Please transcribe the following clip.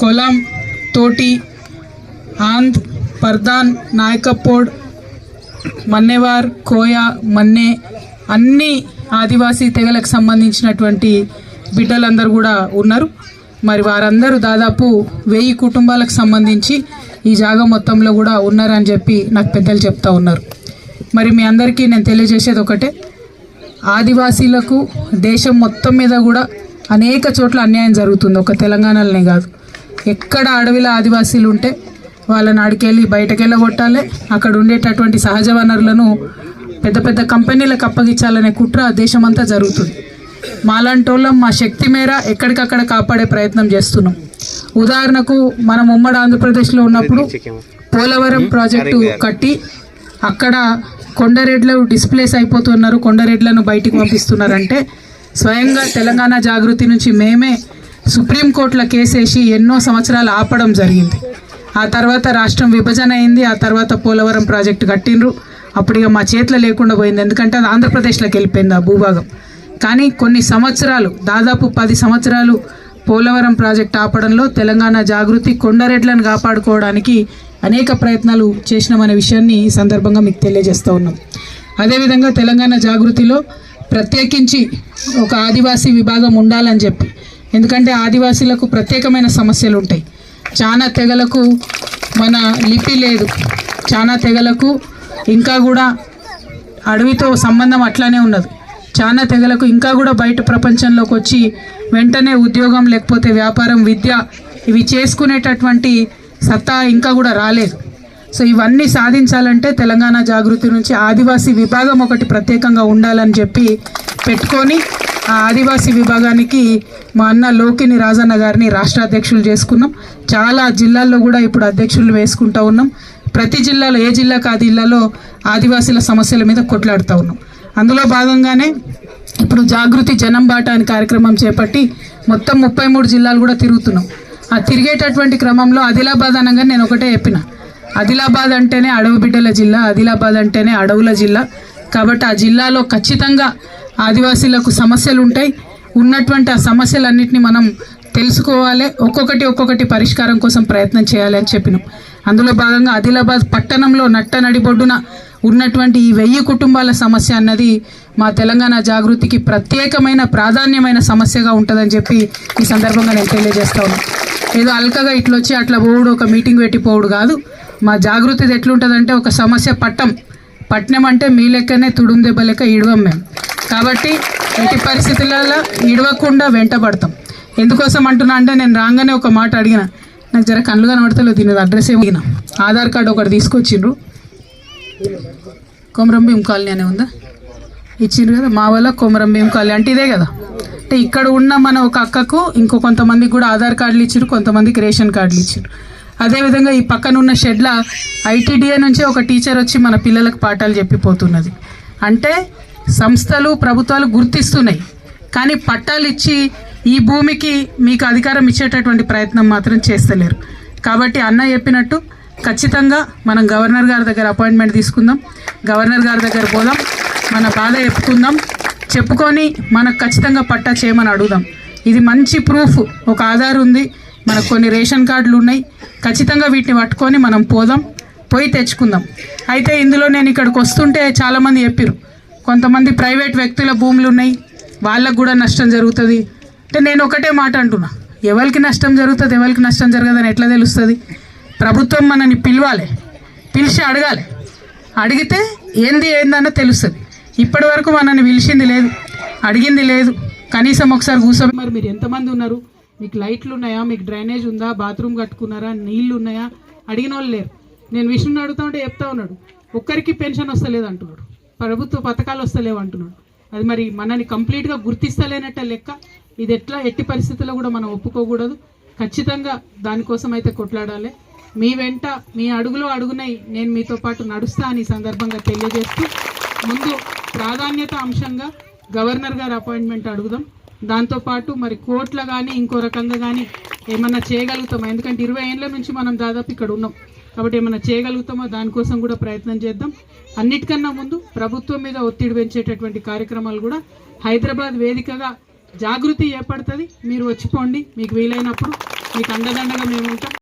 కొలాం కొలం తోటి ఆంద్ పర్దాన్ నాయకపోడ్ మన్నెవార్ కోయ మన్నే అన్ని ఆదివాసీ తెగలకు సంబంధించినటువంటి బిడ్డలందరూ కూడా ఉన్నారు. మరి వారందరూ దాదాపు వెయ్యి కుటుంబాలకు సంబంధించి ఈ జాగా మొత్తంలో కూడా ఉన్నారని చెప్పి నాకు పెద్దలు చెప్తా ఉన్నారు. మరి మీ అందరికీ నేను తెలియజేసేది ఒకటే. ఆదివాసీలకు దేశం మొత్తం మీద కూడా అనేక చోట్ల అన్యాయం జరుగుతుంది. ఒక తెలంగాణలోనే కాదు. ఎక్కడ అడవిలో ఆదివాసీలు ఉంటే వాళ్ళని ఆడికెళ్ళి బయటకు వెళ్ళగొట్టాలి అక్కడ ఉండేటటువంటి సహజ వనరులను పెద్ద పెద్ద కంపెనీలకు అప్పగించాలనే కుట్ర దేశమంతా జరుగుతుంది. మాలాంటోళ్ళం మా శక్తి మేర ఎక్కడికక్కడ కాపాడే ప్రయత్నం చేస్తున్నాం. ఉదాహరణకు మనం ఉమ్మడి ఆంధ్రప్రదేశ్లో ఉన్నప్పుడు పోలవరం ప్రాజెక్టు కట్టి అక్కడ కొండరెడ్లు డిస్ప్లేస్ అయిపోతున్నారు. కొండరెడ్లను బయటికి పంపిస్తున్నారంటే స్వయంగా తెలంగాణ జాగృతి నుంచి మేమే సుప్రీంకోర్టులో కేసేసి ఎన్నో సంవత్సరాలు ఆపడం జరిగింది. ఆ తర్వాత రాష్ట్రం విభజన అయింది. ఆ తర్వాత పోలవరం ప్రాజెక్టు కట్టిండ్రు. అప్పుడు ఇక మా చేతిలో లేకుండా పోయింది. ఎందుకంటే అది ఆంధ్రప్రదేశ్లోకి వెళ్ళిపోయింది ఆ భూభాగం. కానీ కొన్ని సంవత్సరాలు దాదాపు పది సంవత్సరాలు పోలవరం ప్రాజెక్ట్ ఆపడంలో తెలంగాణ జాగృతి కొండరెడ్లను కాపాడుకోవడానికి అనేక ప్రయత్నాలు చేసినామనే విషయాన్ని ఈ సందర్భంగా మీకు తెలియజేస్తూ ఉన్నాం. అదేవిధంగా తెలంగాణ జాగృతిలో ప్రత్యేకించి ఒక ఆదివాసీ విభాగం ఉండాలని చెప్పి ఎందుకంటే ఆదివాసీలకు ప్రత్యేకమైన సమస్యలు ఉంటాయి చాలా తెగలకు మన లిపి లేదు. చాలా తెగలకు ఇంకా కూడా అడవితో సంబంధం అట్లానే ఉన్నది. చాలా తెగలకు ఇంకా కూడా బయట ప్రపంచంలోకి వచ్చి వెంటనే ఉద్యోగం లేకపోతే వ్యాపారం విద్య ఇవి చేసుకునేటటువంటి సత్తా ఇంకా కూడా రాలేదు. సో ఇవన్నీ సాధించాలంటే తెలంగాణ జాగృతి నుంచి ఆదివాసీ విభాగం ఒకటి ప్రత్యేకంగా ఉండాలని చెప్పి పెట్టుకొని ఆ ఆదివాసీ విభాగానికి మా అన్న లోకిని రాజన్న గారిని రాష్ట్ర అధ్యక్షులు చేసుకున్నాం. చాలా జిల్లాల్లో కూడా ఇప్పుడు అధ్యక్షులు వేసుకుంటా ఉన్నాం. ప్రతి జిల్లాలో ఏ జిల్లాకు ఆ జిల్లాలో ఆదివాసీల సమస్యల మీద కొట్లాడుతూ ఉన్నాం. అందులో భాగంగానే ఇప్పుడు జాగృతి జనం బాట అనే కార్యక్రమం చేపట్టి మొత్తం ముప్పై మూడు జిల్లాలు కూడా తిరుగుతున్నాం. ఆ తిరిగేటటువంటి క్రమంలో ఆదిలాబాద్ అనగా నేను ఒకటే చెప్పిన. ఆదిలాబాద్ అంటేనే అడవి బిడ్డల జిల్లా ఆదిలాబాద్ అంటేనే అడవుల జిల్లా. కాబట్టి ఆ జిల్లాలో ఖచ్చితంగా ఆదివాసీలకు సమస్యలు ఉంటాయి ఉన్నటువంటి ఆ సమస్యలన్నింటినీ మనం తెలుసుకోవాలి. ఒక్కొక్కటి ఒక్కొక్కటి పరిష్కారం కోసం ప్రయత్నం చేయాలి అని చెప్పినాం. అందులో భాగంగా ఆదిలాబాద్ పట్టణంలో నట్ట నడిబొడ్డున ఉన్నటువంటి ఈ వెయ్యి కుటుంబాల సమస్య అన్నది మా తెలంగాణ జాగృతికి ప్రత్యేకమైన ప్రాధాన్యమైన సమస్యగా ఉంటుందని చెప్పి ఈ సందర్భంగా నేను తెలియజేస్తా ఉన్నాను ఏదో అల్కగా ఇట్లా వచ్చి అట్లా పోవుడు ఒక మీటింగ్ పెట్టిపోవుడు కాదు. మా జాగృతిది ఎట్లుంటుందంటే ఒక సమస్య పట్టం. పట్నం అంటే మీ లెక్కనే తుడుం దెబ్బ లెక్క ఇడవం మేము కాబట్టి ఎట్టి పరిస్థితులలో ఇడవకుండా వెంటబడతాం ఎందుకోసం అంటున్నా అంటే నేను రాగానే ఒక మాట అడిగిన. నాకు జర కళ్ళు కనబడతలేదు దీని అడ్రస్ ఏమి ఆధార్ కార్డు ఒకటి తీసుకొచ్చిండ్రు. కొమరం భీం కాలనీ అనే ఉందా? ఇచ్చిండ్రు కదా మా వల్ల కొమరం భీం కాలనీ అంటే ఇదే కదా. అంటే ఇక్కడ ఉన్న మన ఒక అక్కకు ఇంకో కొంతమందికి కూడా ఆధార్ కార్డులు ఇచ్చారు కొంతమందికి రేషన్ కార్డులు ఇచ్చారు అదేవిధంగా ఈ పక్కన ఉన్న షెడ్ల ఐటీడీఏ నుంచి ఒక టీచర్ వచ్చి మన పిల్లలకు పాఠాలు చెప్పిపోతున్నది. అంటే సంస్థలు ప్రభుత్వాలు గుర్తిస్తున్నాయి. కానీ పట్టాలు ఇచ్చి ఈ భూమికి మీకు అధికారం ఇచ్చేటటువంటి ప్రయత్నం మాత్రం చేస్తలేరు. కాబట్టి అన్న చెప్పినట్టు ఖచ్చితంగా మనం గవర్నర్ గారి దగ్గర అపాయింట్మెంట్ తీసుకుందాం. గవర్నర్ గారి దగ్గర పోదాం. మన బాధ చెప్పుకుందాం. చెప్పుకొని మనకు ఖచ్చితంగా పట్టా చేయమని అడుగుదాం. ఇది మంచి ప్రూఫ్. ఒక ఆధార్ ఉంది. మనకు కొన్ని రేషన్ కార్డులు ఉన్నాయి. ఖచ్చితంగా వీటిని పట్టుకొని మనం పోదాం పోయి తెచ్చుకుందాం. అయితే ఇందులో నేను ఇక్కడికి వస్తుంటే చాలామంది చెప్పారు కొంతమంది ప్రైవేట్ వ్యక్తుల భూములు ఉన్నాయి వాళ్ళకు కూడా నష్టం జరుగుతుంది. అంటే నేను ఒకటే మాట అంటున్నా ఎవరికి నష్టం జరుగుతుంది ఎవరికి నష్టం జరగదని ఎట్లా తెలుస్తుంది? ప్రభుత్వం మనని పిలవాలి పిలిచి అడగాలి. అడిగితే ఏంది ఏందన్న తెలుస్తుంది. ఇప్పటి వరకు మనల్ని పిలిచింది లేదు అడిగింది లేదు. కనీసం ఒకసారి కూర్చోబెట్టి మరి మీరు ఎంతమంది ఉన్నారు? మీకు లైట్లు ఉన్నాయా? మీకు డ్రైనేజ్ ఉందా? బాత్రూమ్ కట్టుకున్నారా? నీళ్ళు ఉన్నాయా? అడిగిన వాళ్ళు లేరు. నేను విష్ణుని అడుగుతా ఉంటే చెప్తా ఉన్నాడు. ఒక్కరికి పెన్షన్ వస్తలేదు అంటున్నాడు. ప్రభుత్వ పథకాలు వస్తలేవు అంటున్నాడు. అది మరి మనని కంప్లీట్గా గుర్తిస్తలేనట్ట లెక్క. ఇది ఎట్లా? ఎట్టి పరిస్థితుల్లో కూడా మనం ఒప్పుకోకూడదు. ఖచ్చితంగా దానికోసం అయితే కొట్లాడాలి. మీ వెంట మీ అడుగులో అడుగునై నేను మీతో పాటు నడుస్తా అని సందర్భంగా తెలియజేస్తూ ముందు ప్రాధాన్యత అంశంగా గవర్నర్ గారి అపాయింట్మెంట్ అడుగుదాం. దాంతోపాటు మరి కోట్ల కానీ ఇంకో రకంగా కానీ ఏమన్నా చేయగలుగుతామా? ఎందుకంటే ఇరవై ఏళ్ళ నుంచి మనం దాదాపు ఇక్కడ ఉన్నాం. కాబట్టి ఏమన్నా చేయగలుగుతామో? దానికోసం కూడా ప్రయత్నం చేద్దాం. అన్నిటికన్నా ముందు ప్రభుత్వం మీద ఒత్తిడి పెంచేటటువంటి కార్యక్రమాలు కూడా హైదరాబాద్ వేదికగా జాగృతి ఏర్పడుతుంది. మీరు వచ్చిపోండి. మీకు వీలైనప్పుడు మీకు అండదండగా మేము ఉంటాం.